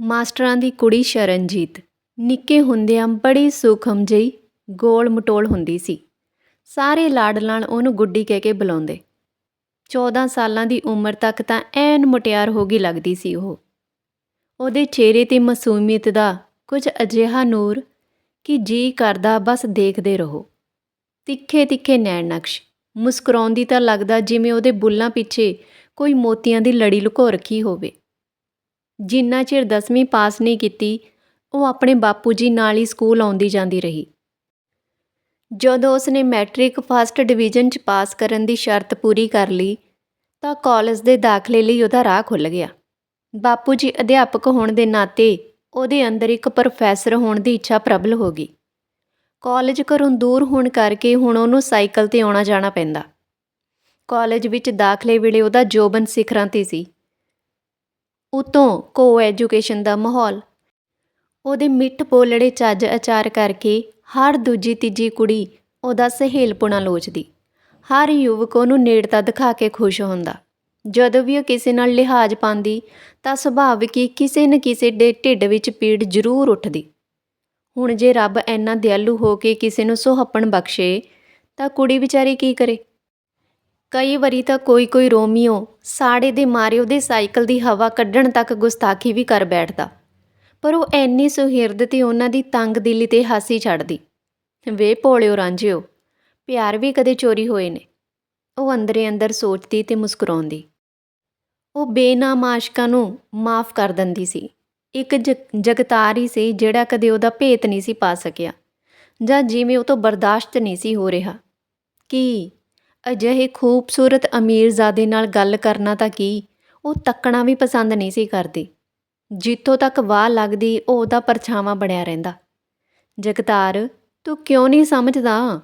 ਮਾਸਟਰਾਂ ਦੀ ਕੁੜੀ ਸ਼ਰਨਜੀਤ। ਨਿੱਕੇ ਹੁੰਦਿਆਂ ਬੜੀ ਸੂਖਮ ਜਿਹੀ ਗੋਲ ਮਟੋਲ ਹੁੰਦੀ ਸੀ। ਸਾਰੇ ਲਾਡ ਨਾਲ ਉਹਨੂੰ ਗੁੱਡੀ ਕਹਿ ਕੇ ਬੁਲਾਉਂਦੇ। 14 ਸਾਲਾਂ ਦੀ ਉਮਰ ਤੱਕ ਤਾਂ ਐਨ ਮੁਟਿਆਰ ਹੋ ਗਈ ਲੱਗਦੀ ਸੀ ਉਹ। ਉਹਦੇ ਚਿਹਰੇ ਤੇ ਮਾਸੂਮੀਅਤ ਦਾ ਕੁਝ ਅਜਿਹਾ ਨੂਰ ਕਿ ਜੀ ਕਰਦਾ ਬਸ ਦੇਖਦੇ ਰਹੋ। ਤਿੱਖੇ ਤਿੱਖੇ ਨੈਣ ਨਕਸ਼। ਮੁਸਕਰਾਉਂਦੀ ਤਾਂ ਲੱਗਦਾ ਜਿਵੇਂ ਉਹਦੇ ਬੁੱਲਾਂ ਪਿੱਛੇ ਕੋਈ ਮੋਤੀਆਂ ਦੀ ਲੜੀ ਲੁਕੋ ਰੱਖੀ ਹੋਵੇ। ਜਿੰਨਾ ਚਿਰ 10ਵੀਂ ਪਾਸ ਨਹੀਂ ਕੀਤੀ, ਉਹ ਆਪਣੇ ਬਾਪੂ ਜੀ ਨਾਲ ਹੀ ਸਕੂਲ ਆਉਂਦੀ ਜਾਂਦੀ ਰਹੀ। ਜਦੋਂ ਉਸਨੇ ਮੈਟ੍ਰਿਕ ਫਸਟ ਡਿਵੀਜ਼ਨ 'ਚ ਪਾਸ ਕਰਨ ਦੀ ਸ਼ਰਤ ਪੂਰੀ ਕਰ ਲਈ, ਤਾਂ ਕਾਲਜ ਦੇ ਦਾਖਲੇ ਲਈ ਉਹਦਾ ਰਾਹ ਖੁੱਲ੍ਹ ਗਿਆ। ਬਾਪੂ ਜੀ ਅਧਿਆਪਕ ਹੋਣ ਦੇ ਨਾਤੇ ਉਹਦੇ ਅੰਦਰ ਇੱਕ ਪ੍ਰੋਫੈਸਰ ਹੋਣ ਦੀ ਇੱਛਾ ਪ੍ਰਬਲ ਹੋ ਗਈ। ਕਾਲਜ ਘਰੋਂ ਦੂਰ ਹੋਣ ਕਰਕੇ ਹੁਣ ਉਹਨੂੰ ਸਾਈਕਲ ਤੇ ਆਉਣਾ ਜਾਣਾ ਪੈਂਦਾ। ਕਾਲਜ ਵਿੱਚ ਦਾਖਲੇ ਵੇਲੇ ਉਹਦਾ ਜੋਬਨ ਸਿਖਰਾਂ ਤੇ ਸੀ। ਉਤੋਂ ਕੋ ਐਜੂਕੇਸ਼ਨ ਦਾ ਮਾਹੌਲ। ਉਹਦੇ ਮਿੱਠ ਬੋਲੜੇ ਚੱਜ ਅਚਾਰ ਕਰਕੇ ਹਰ ਦੂਜੀ ਤੀਜੀ ਕੁੜੀ ਉਹਦਾ ਸਹੇਲਪੁਣਾ ਲੋਚਦੀ। ਹਰ ਯੁਵਕ ਉਹਨੂੰ ਨੇੜਤਾ ਦਿਖਾ ਕੇ ਖੁਸ਼ ਹੁੰਦਾ। ਜਦੋਂ ਵੀ ਉਹ ਕਿਸੇ ਨਾਲ ਲਿਹਾਜ਼ ਪਾਉਂਦੀ, ਤਾਂ ਸੁਭਾਵਿਕ ਹੀ ਕਿਸੇ ਨਾ ਕਿਸੇ ਦੇ ਢਿੱਡ ਵਿੱਚ ਪੀੜ ਜ਼ਰੂਰ ਉੱਠਦੀ। ਹੁਣ ਜੇ ਰੱਬ ਇੰਨਾ ਦਿਆਲੂ ਹੋ ਕੇ ਕਿਸੇ ਨੂੰ ਸੁਹੱਪਣ ਬਖਸ਼ੇ, ਤਾਂ ਕੁੜੀ ਵਿਚਾਰੀ ਕੀ ਕਰੇ? ਕਈ ਵਾਰੀ ਤਾਂ ਕੋਈ ਕੋਈ ਰੋਮੀਓ ਸਾੜੇ ਦੇ ਮਾਰੇ ਉਹਦੇ ਸਾਈਕਲ ਦੀ ਹਵਾ ਕੱਢਣ ਤੱਕ ਗੁਸਤਾਖੀ ਵੀ ਕਰ ਬੈਠਦਾ। ਪਰ ਉਹ ਐਨੀ ਸੁਹਿਰਦ ਤੇ ਉਹਨਾਂ ਦੀ ਤੰਗ ਦਿਲੀ ਤੇ ਹਾਸੀ ਛੱਡਦੀ। ਵੇ ਭੋਲਿਓ ਰਾਂਝਿਓ, ਪਿਆਰ ਵੀ ਕਦੇ ਚੋਰੀ ਹੋਏ ਨੇ। ਉਹ ਅੰਦਰੇ ਅੰਦਰ ਸੋਚਦੀ ਤੇ ਮੁਸਕਰਾਉਂਦੀ। ਉਹ ਬੇਨਾਮ ਆਸ਼ਕਾਂ ਨੂੰ ਮਾਫ ਕਰ ਦਿੰਦੀ ਸੀ। ਇੱਕ ਜ- ਜਗਤਾਰ ਹੀ ਸੀ ਜਿਹੜਾ ਕਦੇ ਉਹਦਾ ਭੇਤ ਨਹੀਂ ਸੀ ਪਾ ਸਕਿਆ। ਜਾਂ ਜਿਵੇਂ ਉਹ ਤੋਂ ਬਰਦਾਸ਼ਤ ਨਹੀਂ ਸੀ ਹੋ ਰਿਹਾ। ਕੀ ਅਜਿਹੇ ਖੂਬਸੂਰਤ ਅਮੀਰਜ਼ਾਦੇ ਨਾਲ ਗੱਲ ਕਰਨਾ ਤਾਂ ਕੀ? ਉਹ ਤੱਕਣਾ ਵੀ ਪਸੰਦ ਨਹੀਂ ਸੀ ਕਰਦੀ। ਜਿੱਥੋਂ ਤੱਕ ਵਾਹ ਲੱਗਦੀ, ਉਹ ਉਹਦਾ ਪਰਛਾਵਾਂ ਬਣਿਆ ਰਹਿੰਦਾ। ਜਗਤਾਰ, ਤੂੰ ਕਿਉਂ ਨਹੀਂ ਸਮਝਦਾ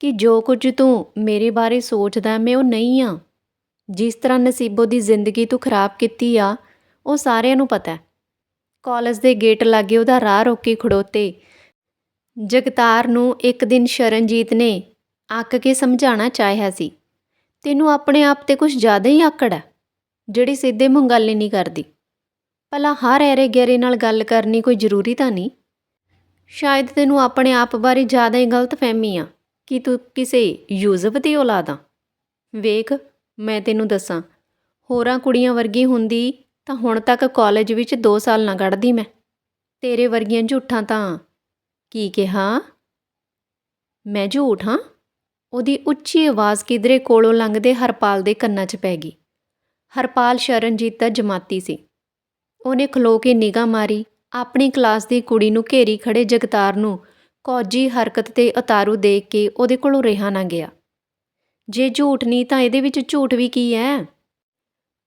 ਕਿ ਜੋ ਕੁਝ ਤੂੰ ਮੇਰੇ ਬਾਰੇ ਸੋਚਦਾ ਮੈਂ ਉਹ ਨਹੀਂ ਆ ਜਿਸ ਤਰ੍ਹਾਂ ਨਸੀਬੋ ਦੀ ਜ਼ਿੰਦਗੀ ਤੂੰ ਖਰਾਬ ਕੀਤੀ ਆ, ਉਹ ਸਾਰਿਆਂ ਨੂੰ ਪਤਾ ਹੈ। ਕਾਲਜ ਦੇ ਗੇਟ ਲਾਗੇ ਉਹਦਾ ਰਾਹ ਰੋਕੀ ਖੜੋਤੇ। ਜਗਤਾਰ ਨੂੰ ਇੱਕ ਦਿਨ ਸ਼ਰਨਜੀਤ ਨੇ ਅੱਕ ਕੇ ਸਮਝਾਉਣਾ ਚਾਹਿਆ ਸੀ। ਤੈਨੂੰ ਆਪਣੇ ਆਪ ਤੇ ਕੁਝ ਜ਼ਿਆਦਾ ਹੀ ਆਕੜ ਹੈ ਜਿਹੜੀ ਸਿੱਧੇ ਮੂੰਹ ਗੱਲ ਹੀ ਨਹੀਂ ਕਰਦੀ। ਭਲਾ ਹਰ ਐਰੇ ਗੈਰੇ ਨਾਲ ਗੱਲ ਕਰਨੀ ਕੋਈ ਜ਼ਰੂਰੀ ਤਾਂ ਨਹੀਂ। ਸ਼ਾਇਦ ਤੈਨੂੰ ਆਪਣੇ ਆਪ ਬਾਰੇ ਜ਼ਿਆਦਾ ਹੀ ਗਲਤ ਫਹਿਮੀ ਆ, ਕਿ ਤੂੰ ਕਿਸੇ ਯੂਜ਼ਫ ਦੀ ਔਲਾਦ ਆ। ਵੇਖ, ਮੈਂ ਤੈਨੂੰ ਦੱਸਾਂ, ਹੋਰਾਂ ਕੁੜੀਆਂ ਵਰਗੀ ਹੁੰਦੀ ਤਾਂ ਹੁਣ ਤੱਕ ਕਾਲਜ ਵਿੱਚ 2 ਸਾਲ ਨਾ ਕੱਢਦੀ ਮੈਂ। ਤੇਰੇ ਵਰਗੀਆਂ ਝੂਠਾਂ ਤਾਂ, ਕੀ ਕਿਹਾ? ਮੈਂ ਝੂਠ ਹਾਂ? ਉਹਦੀ ਉੱਚੀ ਆਵਾਜ਼ ਕਿਧਰੇ ਕੋਲੋਂ ਲੰਘਦੇ ਹਰਪਾਲ ਦੇ ਕੰਨਾਂ 'ਚ ਪੈ ਗਈ। ਹਰਪਾਲ ਸ਼ਰਨਜੀਤ ਦਾ ਜਮਾਤੀ ਸੀ। ਉਹਨੇ ਖਲੋ ਕੇ ਨਿਗਾਹ ਮਾਰੀ, ਆਪਣੀ ਕਲਾਸ ਦੀ ਕੁੜੀ ਨੂੰ ਘੇਰੀ ਖੜੇ ਜਗਤਾਰ ਨੂੰ ਕੌਜੀ ਹਰਕਤ ਤੇ ਉਤਾਰੂ ਦੇਖ ਕੇ ਉਹਦੇ ਕੋਲੋਂ ਰਿਹਾ ਨਾ ਗਿਆ। ਜੇ ਝੂਠ ਨਹੀਂ ਤਾਂ ਇਹਦੇ ਵਿੱਚ ਝੂਠ ਵੀ ਕੀ ਹੈ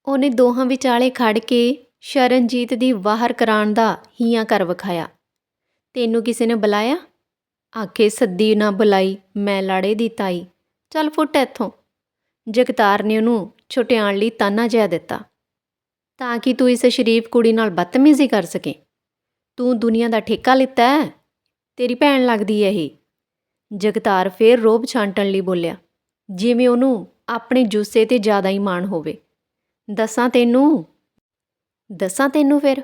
ਉਹਨੇ ਦੋਹਾਂ ਵਿਚਾਲੇ ਖੜ ਕੇ ਸ਼ਰਨਜੀਤ ਦੀ ਬਾਹਰ ਕਰਾਉਣ ਦਾ ਹੀਆਂ ਕਰ ਵਿਖਾਇਆ। ਤੈਨੂੰ ਕਿਸੇ ਨੇ ਬੁਲਾਇਆ? ਆਖੇ, ਸੱਦੀ ਨਾ ਬੁਲਾਈ, ਮੈਂ ਲਾੜੇ ਦੀ ਤਾਈ। ਚੱਲ ਫੁੱਟ ਇੱਥੋਂ। ਜਗਤਾਰ ਨੇ ਉਹਨੂੰ ਛੁਟਿਆਣ ਲਈ ਤਾਨਾ ਜਿਹਾ ਦਿੱਤਾ। ਤਾਂ ਕਿ ਤੂੰ ਇਸ ਸ਼ਰੀਫ ਕੁੜੀ ਨਾਲ ਬਦਤਮੀਜ਼ੀ ਕਰ ਸਕੇ। ਤੂੰ ਦੁਨੀਆ ਦਾ ਠੇਕਾ ਲਿੱਤਾ ਹੈ? ਤੇਰੀ ਭੈਣ ਲੱਗਦੀ ਹੈ ਇਹ। ਜਗਤਾਰ ਫੇਰ ਰੋਬ ਛਾਂਟਣ ਲਈ ਬੋਲਿਆ, ਜਿਵੇਂ ਉਹਨੂੰ ਆਪਣੇ ਜੁੱਸੇ ਤੇ ਜ਼ਿਆਦਾ ਹੀ ਮਾਣ ਹੋਵੇ। ਦੱਸਾਂ ਤੈਨੂੰ? ਦੱਸਾਂ ਤੈਨੂੰ ਫਿਰ,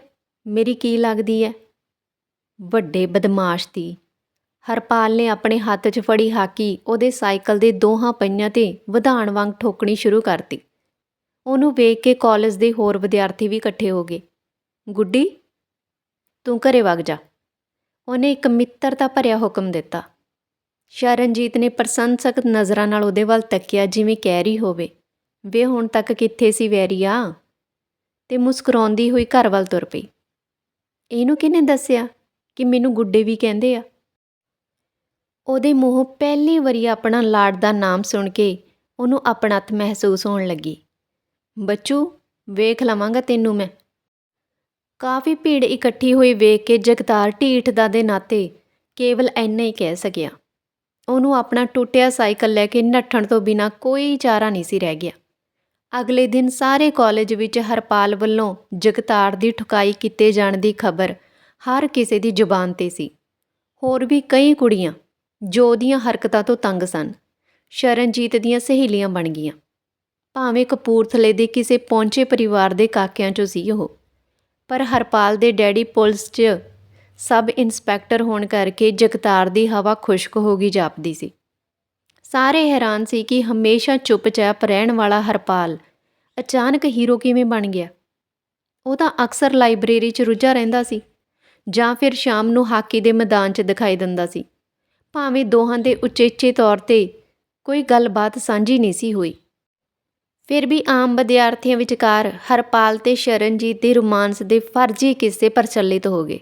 ਮੇਰੀ ਕੀ ਲੱਗਦੀ ਹੈ? ਵੱਡੇ ਬਦਮਾਸ਼ ਦੀ ਹਰਪਾਲ ਨੇ ਆਪਣੇ ਹੱਥ 'ਚ ਫੜੀ ਹਾਕੀ, ਉਹਦੇ ਸਾਈਕਲ ਦੇ ਦੋਹਾਂ ਪਹੀਆਂ ਤੇ ਵਧਾਣ ਵਾਂਗ ਠੋਕਣੀ ਸ਼ੁਰੂ ਕਰਤੀ। ਉਹਨੂੰ ਵੇਖ ਕੇ ਕਾਲਜ ਦੇ ਹੋਰ ਵਿਦਿਆਰਥੀ ਵੀ ਇਕੱਠੇ ਹੋ ਗਏ। ਗੁੱਡੀ, ਤੂੰ ਘਰੇ ਵਗ ਜਾ। ਉਹਨੇ ਇੱਕ ਮਿੱਤਰਤਾ ਭਰਿਆ ਹੁਕਮ ਦਿੱਤਾ। ਸ਼ਰਨਜੀਤ ਨੇ ਪ੍ਰਸ਼ੰਸਕ ਨਜ਼ਰਾਂ ਨਾਲ ਉਹਦੇ ਵੱਲ ਤੱਕਿਆ, ਜਿਵੇਂ ਕਹਿ ਰਹੀ ਹੋਵੇ। ਵੇ, ਹੁਣ ਤੱਕ ਕਿੱਥੇ ਸੀ ਵੈਰੀਆ? ਤੇ ਮੁਸਕਰਾਉਂਦੀ ਹੋਈ ਘਰ ਵੱਲ ਤੁਰ ਪਈ। ਇਹਨੂੰ ਕਿਹਨੇ ਦੱਸਿਆ ਕਿ ਮੈਨੂੰ ਗੁੱਡੇ ਵੀ ਕਹਿੰਦੇ ਆ? ਉਹਦੇ ਮੂੰਹੋਂ ਪਹਿਲੀ ਵਾਰੀ ਆਪਣਾ ਲਾਡ ਦਾ ਨਾਮ ਸੁਣ ਕੇ ਉਹਨੂੰ ਆਪਣਤ ਮਹਿਸੂਸ ਹੋਣ ਲੱਗੀ। ਬੱਚੂ, ਵੇਖ ਲਵਾਂਗਾ ਤੈਨੂੰ ਮੈਂ। ਕਾਫੀ ਭੀੜ ਇਕੱਠੀ ਹੋਈ ਵੇਖ ਕੇ ਜਗਤਾਰ ਢੀਠ ਦਾ ਦੇ ਨਾਤੇ ਕੇਵਲ ਐਨਾ ਹੀ ਕਹਿ ਸਕਿਆ। ਉਹਨੂੰ ਆਪਣਾ ਟੁੱਟਿਆ ਸਾਈਕਲ ਲੈ ਕੇ ਨੱਠਣ ਤੋਂ ਬਿਨਾ ਕੋਈ ਚਾਰਾ ਨਹੀਂ ਸੀ ਰਹਿ ਗਿਆ। ਅਗਲੇ ਦਿਨ ਸਾਰੇ ਕਾਲਜ ਵਿੱਚ ਹਰਪਾਲ ਵੱਲੋਂ ਜਗਤਾਰ ਦੀ ਠੁਕਾਈ ਕੀਤੇ ਜਾਣ ਦੀ ਖਬਰ ਹਰ ਕਿਸੇ ਦੀ ਜ਼ੁਬਾਨ ਤੇ ਸੀ। ਹੋਰ ਵੀ ਕਈ ਕੁੜੀਆਂ ਜੋ ਉਹਦੀਆਂ ਹਰਕਤਾਂ ਤੋਂ ਤੰਗ ਸਨ। ਸ਼ਰਨਜੀਤ ਦੀਆਂ ਸਹੇਲੀਆਂ ਬਣ ਗਈਆਂ। ਭਾਵੇਂ ਕਪੂਰਥਲੇ ਦੇ ਕਿਸੇ ਪਹੁੰਚੇ ਪਰਿਵਾਰ ਦੇ ਕਾਕਿਆਂ ਚੋਂ ਸੀ ਉਹ, ਪਰ ਹਰਪਾਲ ਦੇ ਡੈਡੀ ਪੁਲਿਸ 'ਚ ਸਬ ਇੰਸਪੈਕਟਰ ਹੋਣ ਕਰਕੇ ਜਗਤਾਰ ਦੀ ਹਵਾ ਖੁਸ਼ਕ ਹੋ ਗਈ ਜਾਪਦੀ ਸੀ। ਸਾਰੇ ਹੈਰਾਨ ਸੀ ਕਿ ਹਮੇਸ਼ਾ ਚੁੱਪਚਾਪ ਰਹਿਣ ਵਾਲਾ ਹਰਪਾਲ ਅਚਾਨਕ ਹੀਰੋ ਕਿਵੇਂ ਬਣ ਗਿਆ। ਉਹ ਤਾਂ ਅਕਸਰ ਲਾਇਬ੍ਰੇਰੀ 'ਚ ਰੁੱਝਾ ਰਹਿੰਦਾ ਸੀ ਜਾਂ ਫਿਰ ਸ਼ਾਮ ਨੂੰ ਹਾਕੀ ਦੇ ਮੈਦਾਨ 'ਚ ਦਿਖਾਈ ਦਿੰਦਾ ਸੀ। ਭਾਵੇਂ ਦੋਹਾਂ ਦੇ ਉਚੇਚੇ ਤੌਰ ਤੇ ਕੋਈ ਗੱਲਬਾਤ ਸਾਂਝੀ ਨਹੀਂ ਸੀ ਹੋਈ। ਫਿਰ ਵੀ ਆਮ ਵਿਦਿਆਰਥੀਆਂ ਵਿਚਕਾਰ ਹਰਪਾਲ ਤੇ ਸ਼ਰਨਜੀਤ ਦੇ ਰੋਮਾਂਸ ਦੇ ਫਰਜ਼ੀ ਕਿੱਸੇ ਪ੍ਰਚਲਿਤ ਹੋ ਗਏ।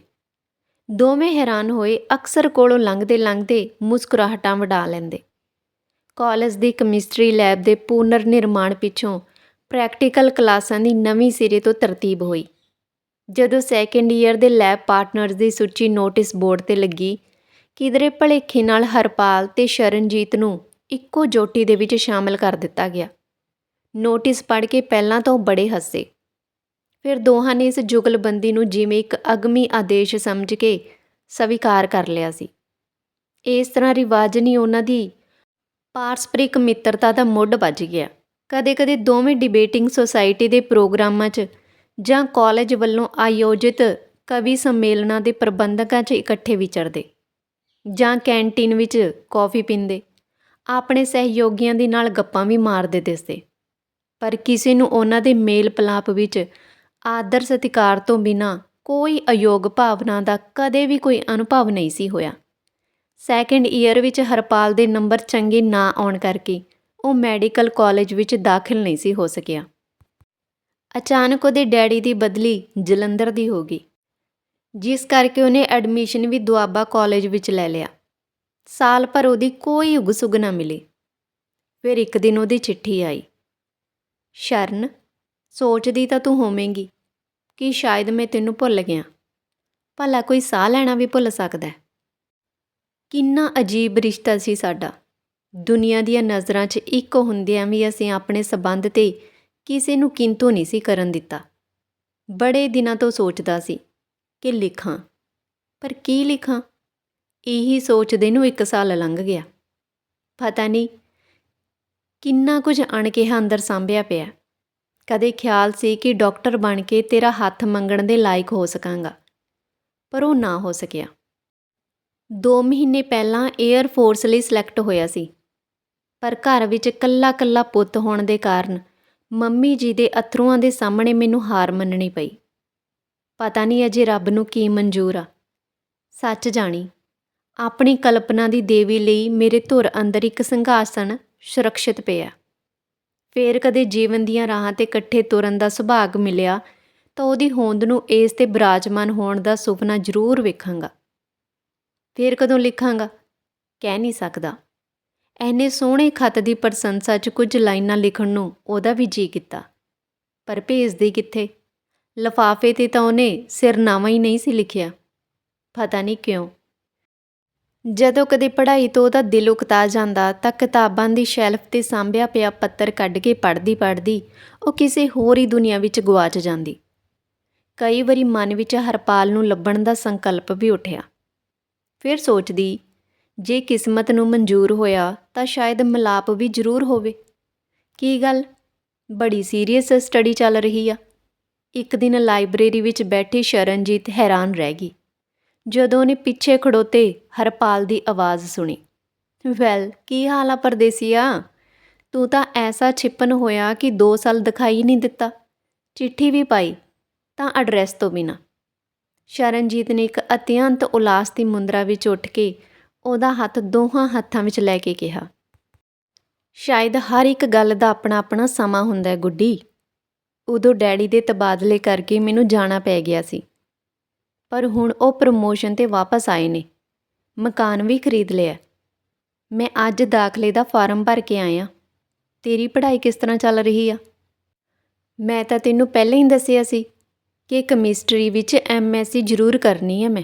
ਦੋਵੇਂ ਹੈਰਾਨ ਹੋਏ ਅਕਸਰ ਕੋਲੋਂ ਲੰਘਦੇ ਲੰਘਦੇ ਮੁਸਕਰਾਹਟਾਂ ਵਡਾ ਲੈਂਦੇ। ਕਾਲਜ ਦੀ ਕੈਮਿਸਟਰੀ ਲੈਬ ਦੇ ਪੁਨਰ ਨਿਰਮਾਣ ਪਿੱਛੋਂ ਪ੍ਰੈਕਟੀਕਲ ਕਲਾਸਾਂ ਦੀ ਨਵੀਂ ਸਿਰੇ ਤੋਂ ਤਰਤੀਬ ਹੋਈ। ਜਦੋਂ ਸੈਕੰਡ ਈਅਰ ਦੇ ਲੈਬ ਪਾਰਟਨਰਸ ਦੀ ਸੂਚੀ ਨੋਟਿਸ ਬੋਰਡ ਤੇ ਲੱਗੀ ਕਿਧਰੇ ਭਲੇਖੇ ਨਾਲ ਹਰਪਾਲ ਤੇ ਸ਼ਰਨਜੀਤ ਨੂੰ ਇੱਕੋ ਜੋਟੀ ਦੇ ਵਿੱਚ ਸ਼ਾਮਲ ਕਰ ਦਿੱਤਾ ਗਿਆ। ਨੋਟਿਸ ਪੜ੍ਹ ਕੇ ਪਹਿਲਾਂ ਤਾਂ ਉਹ ਬੜੇ ਹੱਸੇ। ਫਿਰ ਦੋਹਾਂ ਨੇ ਇਸ ਜੁਗਲਬੰਦੀ ਨੂੰ ਜਿਵੇਂ ਇੱਕ ਅਗਮੀ ਆਦੇਸ਼ ਸਮਝ ਕੇ ਸਵੀਕਾਰ ਕਰ ਲਿਆ ਸੀ। ਇਸ ਤਰ੍ਹਾਂ ਰਿਵਾਜ ਨਹੀਂ ਉਹਨਾਂ ਦੀ, ਪਾਰਸਪਰਿਕ ਮਿੱਤਰਤਾ ਦਾ ਮੁੱਢ ਵੱਜ ਗਿਆ। ਕਦੇ-ਕਦੇ ਦੋਵੇਂ ਡਿਬੇਟਿੰਗ ਸੁਸਾਇਟੀ ਦੇ ਪ੍ਰੋਗਰਾਮਾਂ 'ਚ ਜਾਂ ਕਾਲਜ ਵੱਲੋਂ ਆਯੋਜਿਤ ਕਵੀ ਸੰਮੇਲਨਾਂ ਦੇ ਪ੍ਰਬੰਧਕਾਂ 'ਚ ਇਕੱਠੇ ਵਿਚਰਦੇ। ਜਾਂ ਕੈਂਟੀਨ ਵਿੱਚ ਕੌਫੀ ਪੀਂਦੇ। ਆਪਣੇ ਸਹਿਯੋਗੀਆਂ ਦੇ ਨਾਲ ਗੱਪਾਂ ਵੀ ਮਾਰਦੇ ਦਿਸਦੇ। ਪਰ ਕਿਸੇ ਨੂੰ ਉਹਨਾਂ ਦੇ ਮੇਲ ਪਲਾਪ ਵਿੱਚ ਆਦਰ ਸਤਿਕਾਰ ਤੋਂ ਬਿਨਾਂ ਕੋਈ ਅਯੋਗ ਭਾਵਨਾ ਦਾ ਕਦੇ ਵੀ ਕੋਈ ਅਨੁਭਵ ਨਹੀਂ ਸੀ ਹੋਇਆ। ਸੈਕੰਡ ਈਅਰ ਵਿੱਚ ਹਰਪਾਲ ਦੇ ਨੰਬਰ ਚੰਗੇ ਨਾ ਆਉਣ ਕਰਕੇ ਉਹ ਮੈਡੀਕਲ ਕਾਲਜ ਵਿੱਚ ਦਾਖਲ ਨਹੀਂ ਸੀ ਹੋ ਸਕਿਆ। ਅਚਾਨਕ ਉਹਦੇ ਡੈਡੀ ਦੀ ਬਦਲੀ ਜਲੰਧਰ ਦੀ ਹੋ ਗਈ। ਜਿਸ ਕਰਕੇ ਉਹਨੇ ਐਡਮਿਸ਼ਨ ਵੀ ਦੁਆਬਾ ਕਾਲਜ ਵਿੱਚ ਲੈ ਲਿਆ। ਸਾਲ ਭਰ ਉਹਦੀ ਕੋਈ ਉਗ ਸੁਗ ਨਾ ਮਿਲੀ। ਫਿਰ ਇੱਕ ਦਿਨ ਉਹਦੀ ਚਿੱਠੀ ਆਈ। ਸ਼ਰਨ, ਸੋਚਦੀ ਤਾਂ ਤੂੰ ਹੋਵੇਂਗੀ ਕਿ ਸ਼ਾਇਦ ਮੈਂ ਤੈਨੂੰ ਭੁੱਲ ਗਿਆ। ਭਲਾ ਕੋਈ ਸਾਹ ਲੈਣਾ ਵੀ ਭੁੱਲ ਸਕਦਾ ਕਿੰਨਾ ਅਜੀਬ ਰਿਸ਼ਤਾ ਸੀ ਸਾਡਾ। ਦੁਨੀਆ ਦੀਆਂ ਨਜ਼ਰਾਂ 'ਚ ਇੱਕ ਹੁੰਦਿਆਂ ਵੀ ਅਸੀਂ ਆਪਣੇ ਸਬੰਧ ਤੇ ਕਿਸੇ ਨੂੰ ਕਿੰਤੂ ਨਹੀਂ ਸੀ ਕਰਨ ਦਿੱਤਾ। ਬੜੇ ਦਿਨਾਂ ਤੋਂ ਸੋਚਦਾ ਸੀ ਕਿ ਲਿਖਾਂ। ਪਰ ਕੀ ਲਿਖਾਂ? ਇਹੀ ਸੋਚਦੇ ਨੂੰ ਇੱਕ ਸਾਲ ਲੰਘ ਗਿਆ। ਪਤਾ ਨਹੀਂ ਕਿੰਨਾ ਕੁਝ ਅਣਕਿਹਾ ਅੰਦਰ ਸਾਂਭਿਆ ਪਿਆ। ਕਦੇ ਖਿਆਲ ਸੀ ਕਿ ਡਾਕਟਰ ਬਣ ਕੇ ਤੇਰਾ ਹੱਥ ਮੰਗਣ ਦੇ ਲਾਇਕ ਹੋ ਸਕਾਂਗਾ, ਪਰ ਉਹ ਨਾ ਹੋ ਸਕਿਆ। 2 ਮਹੀਨੇ ਪਹਿਲਾਂ 에ਅਰ ਫੋਰਸ ਲਈ ਸਿਲੈਕਟ ਹੋਇਆ ਸੀ, ਪਰ ਘਰ ਵਿੱਚ ਇਕੱਲਾ ਇਕੱਲਾ ਪੁੱਤ ਹੋਣ ਦੇ ਕਾਰਨ ਮੰਮੀ ਜੀ ਦੇ ਅਥਰੂਆਂ ਦੇ ਸਾਹਮਣੇ ਮੈਨੂੰ ਹਾਰ ਮੰਨਣੀ ਪਈ। ਪਤਾ ਨਹੀਂ ਅਜੇ ਰੱਬ ਨੂੰ ਕੀ ਮਨਜ਼ੂਰ ਆ। ਸੱਚ ਜਾਣੀ, ਆਪਣੀ ਕਲਪਨਾ ਦੀ ਦੇਵੀ ਲਈ ਮੇਰੇ ਧੁਰ ਅੰਦਰ ਇੱਕ ਸਿੰਘਾਸਣ ਸੁਰੱਖਿਅਤ ਪਿਆ। ਫੇਰ ਕਦੇ ਜੀਵਨ ਦੀਆਂ ਰਾਹਾਂ ਤੇ ਇਕੱਠੇ ਤੁਰਨ ਦਾ ਸੁਭਾਗ ਮਿਲਿਆ, ਤਾਂ ਉਹਦੀ ਹੋਂਦ ਨੂੰ ਇਸ ਤੇ ਬਿਰਾਜਮਾਨ ਹੋਣ ਦਾ ਸੁਪਨਾ ਜ਼ਰੂਰ ਵੇਖਾਂਗਾ। ਫੇਰ ਕਦੋਂ ਲਿਖਾਂਗਾ? ਕਹਿ ਨਹੀਂ ਸਕਦਾ। ਐਨੇ ਸੋਹਣੇ ਖੱਤ ਦੀ ਪ੍ਰਸ਼ੰਸਾ 'ਚ ਕੁਝ ਲਾਈਨਾਂ ਲਿਖਣ ਨੂੰ ਉਹਦਾ ਵੀ ਜੀ ਕੀਤਾ। ਪਰ ਭੇਜਦੀ ਕਿੱਥੇ? ਲਫਾਫੇ ਤੇ ਤਾਂ ਉਹਨੇ ਸਿਰਨਾਮਾ ਹੀ ਨਹੀਂ ਸੀ ਲਿਖਿਆ। ਪਤਾ ਨਹੀਂ ਕਿਉਂ। ਜਦੋਂ ਕਦੇ ਪੜ੍ਹਾਈ ਤੋਂ ਉਹਦਾ ਦਿਲ ਉਕਤਾ ਜਾਂਦਾ, ਤਾਂ ਕਿਤਾਬਾਂ ਦੀ ਸ਼ੈਲਫ ਤੇ ਸਾਂਭਿਆ ਪਿਆ ਪੱਤਰ ਕੱਢ ਕੇ ਪੜ੍ਹਦੀ ਪੜ੍ਹਦੀ ਉਹ ਕਿਸੇ ਹੋਰ ਹੀ ਦੁਨੀਆ ਵਿੱਚ ਗਵਾਚ ਜਾਂਦੀ। ਕਈ ਵਾਰੀ ਮਨ ਵਿੱਚ ਹਰਪਾਲ ਨੂੰ ਲੱਭਣ ਦਾ ਸੰਕਲਪ ਵੀ ਉੱਠਿਆ। ਫਿਰ ਸੋਚਦੀ, ਜੇ ਕਿਸਮਤ ਨੂੰ ਮਨਜ਼ੂਰ ਹੋਇਆ ਤਾਂ ਸ਼ਾਇਦ ਮਲਾਪ ਵੀ ਜ਼ਰੂਰ ਹੋਵੇ। ਕੀ ਗੱਲ? ਬੜੀ ਸੀਰੀਅਸ ਸਟੱਡੀ ਚੱਲ ਰਹੀ ਆ। ਇੱਕ ਦਿਨ ਲਾਇਬ੍ਰੇਰੀ ਵਿੱਚ ਬੈਠੀ ਸ਼ਰਨਜੀਤ ਹੈਰਾਨ ਰਹਿ ਗਈ। ਜਦੋਂ ਉਹਨੇ ਪਿੱਛੇ ਖੜੋਤੇ ਹਰਪਾਲ ਦੀ ਆਵਾਜ਼ ਸੁਣੀ। ਵੈਲ, ਕੀ ਹਾਲ ਆ ਪਰਦੇਸੀਆ? ਤੂੰ ਤਾਂ ਐਸਾ ਛਿਪਨ ਹੋਇਆ ਕਿ 2 ਸਾਲ ਦਿਖਾਈ ਨਹੀਂ ਦਿੱਤਾ। ਚਿੱਠੀ ਵੀ ਪਾਈ, ਤਾਂ ਐਡਰੈਸ ਤੋਂ ਬਿਨਾ। ਸ਼ਰਨਜੀਤ ਨੇ ਇੱਕ ਅਤਿਅੰਤ ਉਲਾਸ ਦੀ ਮੁੰਦਰਾ ਵਿੱਚ ਉੱਠ ਕੇ ਉਹਦਾ ਹੱਥ ਦੋਹਾਂ ਹੱਥਾਂ ਵਿੱਚ ਲੈ ਕੇ ਕਿਹਾ। ਸ਼ਾਇਦ ਹਰ ਇੱਕ ਗੱਲ ਦਾ ਆਪਣਾ ਆਪਣਾ ਸਮਾਂ ਹੁੰਦਾ ਹੈ, ਗੁੱਡੀ। ਉਦੋਂ ਡੈਡੀ ਦੇ ਤਬਾਦਲੇ ਕਰਕੇ ਮੈਨੂੰ ਜਾਣਾ ਪੈ ਗਿਆ ਸੀ। ਪਰ ਹੁਣ ਉਹ ਪ੍ਰਮੋਸ਼ਨ ਤੇ ਵਾਪਸ ਆਏ ਨੇ। ਮਕਾਨ ਵੀ ਖਰੀਦ ਲਿਆ। ਮੈਂ ਅੱਜ ਦਾਖਲੇ ਦਾ ਫਾਰਮ ਭਰ ਕੇ ਆਇਆ। ਤੇਰੀ ਪੜ੍ਹਾਈ ਕਿਸ ਤਰ੍ਹਾਂ ਚੱਲ ਰਹੀ ਆ? ਮੈਂ ਤਾਂ ਤੈਨੂੰ ਪਹਿਲਾਂ ਹੀ ਦੱਸਿਆ ਸੀ ਕਿ ਕੈਮਿਸਟਰੀ ਵਿੱਚ ਐਮਐਸਸੀ ਜ਼ਰੂਰ ਕਰਨੀ ਹੈ ਮੈਂ।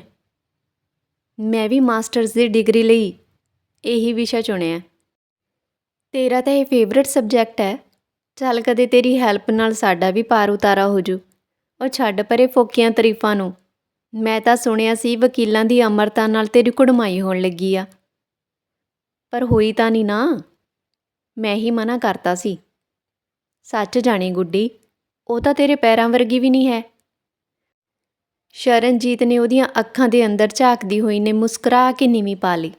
ਮੈਂ ਵੀ ਮਾਸਟਰਸ ਦੀ ਡਿਗਰੀ ਲਈ ਇਹੀ ਵਿਸ਼ਾ ਚੁਣਿਆ। ਤੇਰਾ ਤਾਂ ਇਹ ਫੇਵਰਿਟ ਸਬਜੈਕਟ ਹੈ। ਚੱਲ ਕਦੇ ਤੇਰੀ ਹੈਲਪ ਨਾਲ ਸਾਡਾ ਵੀ ਪਾਰ ਉਤਾਰਾ ਹੋ ਜੂ। ਉਹ ਛੱਡ ਪਰੇ ਫੋਕੀਆਂ ਤਰੀਫਾਂ ਨੂੰ। ਮੈਂ ਤਾਂ ਸੁਣਿਆ ਸੀ ਵਕੀਲਾਂ ਦੀ ਅਮਰਤਾ ਨਾਲ ਤੇਰੀ ਕੁੜਮਾਈ ਹੋਣ ਲੱਗੀ ਆ। ਪਰ ਹੋਈ ਤਾਂ ਨਹੀਂ ਨਾ। ਮੈਂ ਹੀ ਮਨਾ ਕਰਤਾ ਸੀ। ਸੱਚ ਜਾਣੀ ਗੁੱਡੀ, ਉਹ ਤਾਂ ਤੇਰੇ ਪੈਰਾਂ ਵਰਗੀ ਵੀ ਨਹੀਂ ਹੈ। ਸ਼ਰਨਜੀਤ ਨੇ ਉਹਦੀਆਂ ਅੱਖਾਂ ਦੇ ਅੰਦਰ ਝਾਕਦੀ ਹੋਈ ਨੇ ਮੁਸਕਰਾ ਕੇ ਨੀਵੀਂ ਪਾ ਲਈ।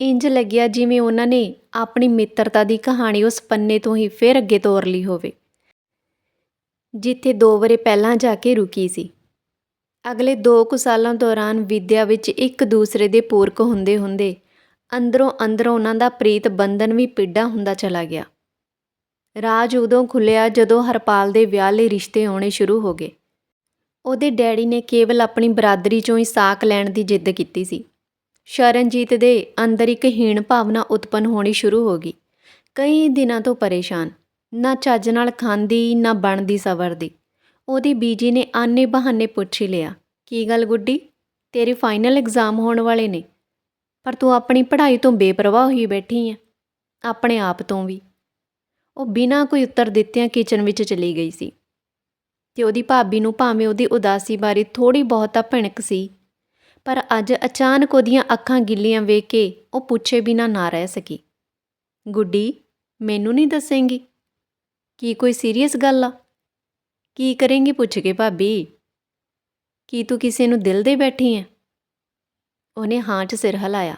ਇੰਜ ਲੱਗਿਆ ਜਿਵੇਂ ਉਹਨਾਂ ਨੇ ਆਪਣੀ ਮਿੱਤਰਤਾ ਦੀ ਕਹਾਣੀ ਉਸ ਪੰਨੇ ਤੋਂ ਹੀ ਫਿਰ ਅੱਗੇ ਤੋਰ ਲਈ ਹੋਵੇ। ਜਿੱਥੇ ਦੋ ਵਰੇ ਪਹਿਲਾਂ ਜਾ ਕੇ ਰੁਕੀ ਸੀ। ਅਗਲੇ 2 ਕੁ ਸਾਲਾਂ ਦੌਰਾਨ ਵਿਦਿਆ ਵਿੱਚ ਇੱਕ ਦੂਸਰੇ ਦੇ ਪੂਰਕ ਹੁੰਦੇ ਹੁੰਦੇ ਅੰਦਰੋਂ ਅੰਦਰੋਂ ਉਹਨਾਂ ਦਾ ਪ੍ਰੀਤ ਬੰਧਨ ਵੀ ਪਿੱਡਾ ਹੁੰਦਾ ਚਲਾ ਗਿਆ। ਰਾਜ ਉਦੋਂ ਖੁੱਲਿਆ ਜਦੋਂ ਹਰਪਾਲ ਦੇ ਵਿਆਹ ਲਈ ਰਿਸ਼ਤੇ ਆਉਣੇ ਸ਼ੁਰੂ ਹੋ ਗਏ। ਉਹਦੇ ਡੈਡੀ ਨੇ ਕੇਵਲ ਆਪਣੀ ਬਰਾਦਰੀ ਚੋਂ ਹੀ ਸਾਕ ਲੈਣ ਦੀ ਜਿੱਦ ਕੀਤੀ ਸੀ। ਸ਼ਰਨਜੀਤ ਦੇ ਅੰਦਰ ਇੱਕ ਹੀਣ ਭਾਵਨਾ ਉਤਪੰਨ ਹੋਣੀ ਸ਼ੁਰੂ ਹੋ ਗਈ। ਕਈ ਦਿਨਾਂ ਤੋਂ ਪਰੇਸ਼ਾਨ, ਨਾ ਚੱਜ ਨਾਲ ਖਾਂਦੀ, ਨਾ ਬਣਦੀ ਸਵਰਦੀ ਉਹਦੀ ਬੀਜੀ ਨੇ ਆਨੇ ਬਹਾਨੇ ਪੁੱਛ ਹੀ ਲਿਆ, ਕੀ ਗੱਲ ਗੁੱਡੀ? ਤੇਰੇ ਫਾਈਨਲ ਐਗਜ਼ਾਮ ਹੋਣ ਵਾਲੇ ਨੇ। ਪਰ ਤੂੰ ਆਪਣੀ ਪੜ੍ਹਾਈ ਤੋਂ ਬੇਪਰਵਾਹ ਹੋਈ ਬੈਠੀ ਐ ਆਪਣੇ ਆਪ ਤੋਂ ਵੀ। ਉਹ ਬਿਨਾਂ ਕੋਈ ਉੱਤਰ ਦਿੱਤਿਆਂ ਕਿਚਨ ਵਿੱਚ ਚਲੀ ਗਈ ਸੀ। ਤੇ ਉਹਦੀ ਭਾਬੀ ਨੂੰ ਭਾਵੇਂ ਉਹਦੀ ਉਦਾਸੀ ਬਾਰੇ ਥੋੜੀ ਬਹੁਤਾ ਭਿਣਕ ਸੀ ਪਰ ਅੱਜ ਅਚਾਨਕ ਉਹਦੀਆਂ ਅੱਖਾਂ ਗਿੱਲੀਆਂ ਵੇਖ ਕੇ ਉਹ ਪੁੱਛੇ ਬਿਨਾਂ ਨਾ ਰਹਿ ਸਕੀ। ਗੁੱਡੀ, ਮੈਨੂੰ ਨਹੀਂ ਦੱਸੇਂਗੀ? ਕੀ ਕੋਈ ਸੀਰੀਅਸ ਗੱਲ ਆ? ਕੀ ਕਰੇਂਗੀ ਪੁੱਛ ਕੇ ਭਾਬੀ? ਕੀ ਤੂੰ ਕਿਸੇ ਨੂੰ ਦਿਲ ਦੇ ਬੈਠੀ ਐ? ਉਹਨੇ ਹਾਂ 'ਚ ਸਿਰ ਹਿਲਾਇਆ।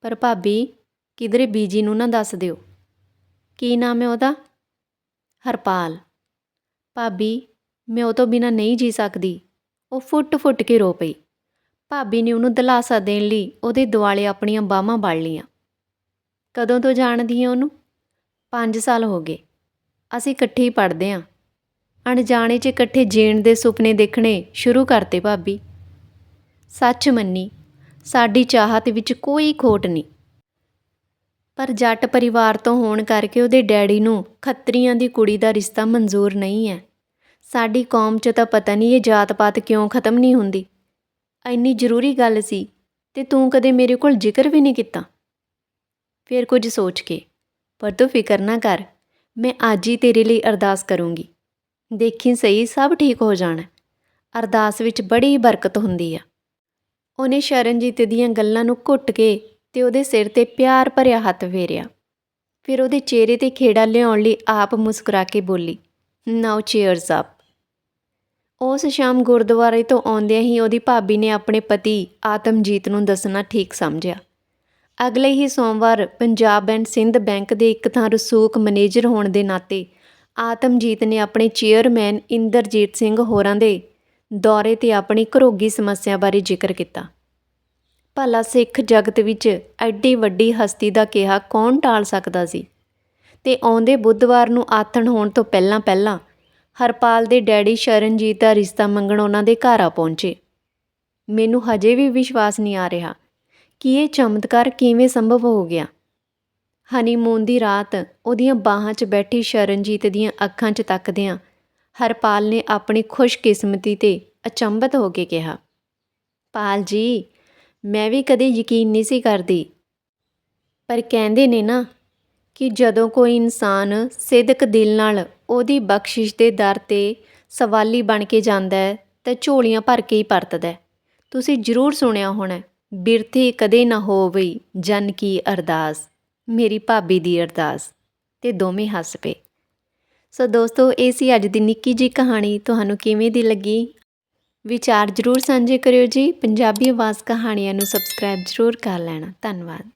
ਪਰ ਭਾਬੀ, ਕਿਧਰੇ ਬੀਜੀ ਨੂੰ ਨਾ ਦੱਸ ਦਿਓ। ਕੀ ਨਾਮ ਹੈ ਉਹਦਾ? ਹਰਪਾਲ। ਭਾਬੀ, ਮੈਂ ਉਹ ਤੋਂ ਬਿਨਾਂ ਨਹੀਂ ਜੀ ਸਕਦੀ। ਉਹ ਫੁੱਟ-ਫੁੱਟ ਕੇ ਰੋ ਪਈ। ਭਾਬੀ ਨੇ ਉਹਨੂੰ ਦਿਲਾਸਾ ਦੇਣ ਲਈ ਉਹਦੇ ਦੁਆਲੇ ਆਪਣੀਆਂ ਬਾਹਾਂ ਬੜ ਲੀਆਂ ਕਦੋਂ ਤੋਂ ਜਾਣਦੀ ਹਾਂ ਉਹਨੂੰ? 5 ਸਾਲ ਹੋ ਗਏ। ਅਸੀਂ ਇਕੱਠੇ ਹੀ ਪੜ੍ਹਦੇ ਹਾਂ ਅਣਜਾਣੇ 'ਚ ਇਕੱਠੇ ਜੀਣ ਦੇ ਸੁਪਨੇ ਦੇਖਣੇ ਸ਼ੁਰੂ ਕਰਤੇ ਭਾਬੀ। ਸੱਚ ਮੰਨੀ, ਸਾਡੀ ਚਾਹਤ ਵਿੱਚ ਕੋਈ ਖੋਟ ਨਹੀਂ। ਪਰ ਜੱਟ ਪਰਿਵਾਰ ਤੋਂ ਹੋਣ ਕਰਕੇ ਉਹਦੇ ਡੈਡੀ ਨੂੰ ਖੱਤਰੀਆਂ ਦੀ ਕੁੜੀ ਦਾ ਰਿਸ਼ਤਾ ਮਨਜ਼ੂਰ ਨਹੀਂ ਹੈ। ਸਾਡੀ ਕੌਮ 'ਚ ਤਾਂ ਪਤਾ ਨਹੀਂ ਇਹ ਜਾਤ-ਪਾਤ ਕਿਉਂ ਖਤਮ ਨਹੀਂ ਹੁੰਦੀ। ਇੰਨੀ ਜ਼ਰੂਰੀ ਗੱਲ ਸੀ ਤੇ ਤੂੰ ਕਦੇ ਮੇਰੇ ਕੋਲ ਜ਼ਿਕਰ ਵੀ ਨਹੀਂ ਕੀਤਾ। ਫਿਰ ਕੁਝ ਸੋਚ ਕੇ, ਪਰ ਤੂੰ ਫਿਕਰ ਨਾ ਕਰ, ਮੈਂ ਅੱਜ ਹੀ ਤੇਰੇ ਲਈ ਅਰਦਾਸ ਕਰੂੰਗੀ। ਦੇਖੀ ਸਹੀ, ਸਭ ਠੀਕ ਹੋ ਜਾਣਾ। ਅਰਦਾਸ ਵਿੱਚ ਬੜੀ ਬਰਕਤ ਹੁੰਦੀ ਆ। ਉਹਨੇ ਸ਼ਰਨਜੀਤ ਦੀਆਂ ਗੱਲਾਂ ਨੂੰ ਘੁੱਟ ਕੇ ਤੇ ਉਹਦੇ ਸਿਰ ਤੇ ਪਿਆਰ ਭਰਿਆ ਹੱਥ ਫੇਰਿਆ। ਫਿਰ ਉਹਦੇ ਚਿਹਰੇ ਤੇ ਖੇੜਾ ਲਿਆਉਣ ਲਈ ਆਪ ਮੁਸਕਰਾ ਕੇ ਬੋਲੀ ਨਾਓ ਚੀਅਰਸ ਅਪ ਉਸ ਸ਼ਾਮ ਗੁਰਦੁਆਰੇ ਤੋਂ ਆਉਂਦਿਆਂ ਹੀ ਉਹਦੀ ਭਾਬੀ ਨੇ ਆਪਣੇ ਪਤੀ ਆਤਮਜੀਤ ਨੂੰ ਦੱਸਣਾ ਠੀਕ ਸਮਝਿਆ। ਅਗਲੇ ਹੀ ਸੋਮਵਾਰ ਪੰਜਾਬ ਐਂਡ ਸਿੰਧ ਬੈਂਕ ਦੇ ਇੱਕ ਥਾਂ ਰਸੂਖ ਮੈਨੇਜਰ ਹੋਣ ਦੇ ਨਾਤੇ ਆਤਮਜੀਤ ਨੇ ਆਪਣੇ ਚੇਅਰਮੈਨ ਇੰਦਰਜੀਤ ਸਿੰਘ ਹੋਰਾਂ ਦੇ ਦੌਰੇ ਤੇ ਆਪਣੀ ਘਰੋਗੀ ਸਮੱਸਿਆ ਬਾਰੇ ਜ਼ਿਕਰ ਕੀਤਾ। ਭਲਾ ਸਿੱਖ ਜਗਤ ਵਿੱਚ ਐਡੀ ਵੱਡੀ ਹਸਤੀ ਦਾ ਕਿਹਾ ਕੌਣ ਟਾਲ ਸਕਦਾ ਸੀ? ਤੇ ਆਉਂਦੇ ਬੁੱਧਵਾਰ ਨੂੰ ਆਥਣ ਹੋਣ ਤੋਂ ਪਹਿਲਾਂ ਪਹਿਲਾਂ ਹਰਪਾਲ ਦੇ ਡੈਡੀ ਸ਼ਰਨਜੀਤ ਦਾ ਰਿਸ਼ਤਾ ਮੰਗਣ ਉਹਨਾਂ ਦੇ ਘਰ ਆ ਪਹੁੰਚੇ। ਮੈਨੂੰ ਹਜੇ ਵੀ ਵਿਸ਼ਵਾਸ ਨਹੀਂ ਆ ਰਿਹਾ ਕਿ ਇਹ ਚਮਤਕਾਰ ਕਿਵੇਂ ਸੰਭਵ ਹੋ ਗਿਆ। ਹਨੀਮੂਨ ਦੀ ਰਾਤ ਉਹਦੀਆਂ ਬਾਹਾਂ 'ਚ ਬੈਠੀ ਸ਼ਰਨਜੀਤ ਦੀਆਂ ਅੱਖਾਂ 'ਚ ਤੱਕਦਿਆਂ ਹਰਪਾਲ ਨੇ ਆਪਣੀ ਖੁਸ਼ਕਿਸਮਤੀ ਤੇ ਅਚੰਭਤ ਹੋ ਕੇ ਕਿਹਾ, ਪਾਲ ਜੀ, ਮੈਂ ਵੀ ਕਦੇ ਯਕੀਨ ਨਹੀਂ ਸੀ ਕਰਦੀ। ਪਰ ਕਹਿੰਦੇ ਨੇ ਨਾ ਕਿ ਜਦੋਂ ਕੋਈ ਇਨਸਾਨ ਸਿੱਧਕ ਦਿਲ ਨਾਲ ਉਹਦੀ ਬਖਸ਼ਿਸ਼ ਦੇ ਦਰ ਤੇ ਸਵਾਲੀ ਬਣ ਕੇ ਜਾਂਦਾ ਹੈ ਤਾਂ ਝੋਲੀਆਂ ਭਰ ਕੇ ਹੀ ਪਰਤਦਾ ਤੁਸੀਂ ਜ਼ਰੂਰ ਸੁਣਿਆ ਹੋਣਾ ਹੈ, ਬਿਰਥੀ ਕਦੇ ਨਾ ਹੋਵਈ ਜਨ ਕੀ ਅਰਦਾਸ ਮੇਰੀ ਭਾਬੀ ਦੀ ਅਰਦਾਸ। ਤੇ ਦੋਵੇਂ ਹੱਸ ਪਏ। ਸੋ ਦੋਸਤੋ ਇਹ ਸੀ ਅੱਜ ਦੀ ਨਿੱਕੀ ਜੀ ਕਹਾਣੀ। ਤੁਹਾਨੂੰ ਕਿਵੇਂ ਦੀ ਲੱਗੀ? ਵਿਚਾਰ ਜ਼ਰੂਰ ਸਾਂਝੇ ਕਰਿਓ ਜੀ। ਪੰਜਾਬੀ ਆਵਾਜ਼ ਕਹਾਣੀਆਂ ਨੂੰ ਸਬਸਕ੍ਰਾਈਬ ਜ਼ਰੂਰ ਕਰ ਲੈਣਾ। ਧੰਨਵਾਦ।